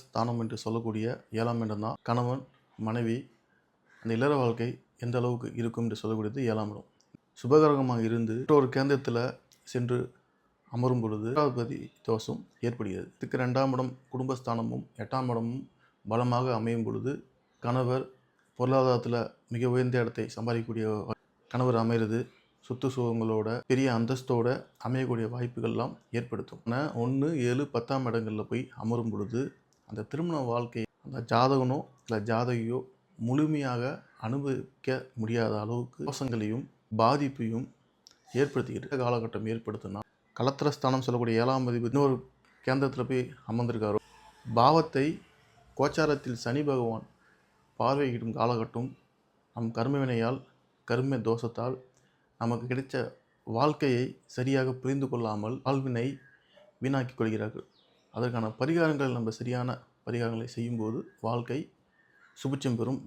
ஸ்தானம் என்று சொல்லக்கூடிய ஏழாம் இடம் தான். கணவன் மனைவி அந்த இல்லற வாழ்க்கை எந்த அளவுக்கு இருக்கும் என்று சொல்லக்கூடியது ஏழாம் இடம். சுபகரகமாக இருந்து ஒரு கேந்திரத்தில் சென்று அமரும் பொழுது ஏழாதிபதி தோஷம் ஏற்படுகிறது. இதுக்கு ரெண்டாம் இடம் குடும்பஸ்தானமும் எட்டாம் இடமும் பலமாக அமையும் பொழுது கணவர் பொருளாதாரத்தில் மிக உயர்ந்த இடத்தை சம்பாதிக்கக்கூடிய கணவர் அமைகிறது. சொத்து சுகங்களோட பெரிய அந்தஸ்தோட அமையக்கூடிய வாய்ப்புகள்லாம் ஏற்படுத்தும். ஆனால் ஒன்று ஏழு பத்தாம் இடங்களில் போய் அமரும் பொழுது அந்த திருமண வாழ்க்கை அந்த ஜாதகனோ இல்லை ஜாதகியோ முழுமையாக அனுபவிக்க முடியாத அளவுக்கு மோசங்களையும் பாதிப்பையும் ஏற்படுத்திக்கிட்டு காலகட்டம் ஏற்படுத்தினா கலத்திரஸ்தானம் சொல்லக்கூடிய ஏழாம் அதிபதி இன்னொரு கேந்திரத்தில் போய் அமர்ந்திருக்காரோ பாவத்தை கோச்சாரத்தில் சனி பகவான் பார்வையிடும் காலகட்டம் நம் கர்மவினையால் கர்ம தோஷத்தால் நமக்கு கிடைச்ச வாழ்க்கையை சரியாக புரிந்து கொள்ளாமல் வாழ்வினை வீணாக்கிக் கொள்கிறார்கள். அதற்கான பரிகாரங்கள் நம்ம சரியான பரிகாரங்களை செய்யும்போது வாழ்க்கை சுபிட்சம் பெறும்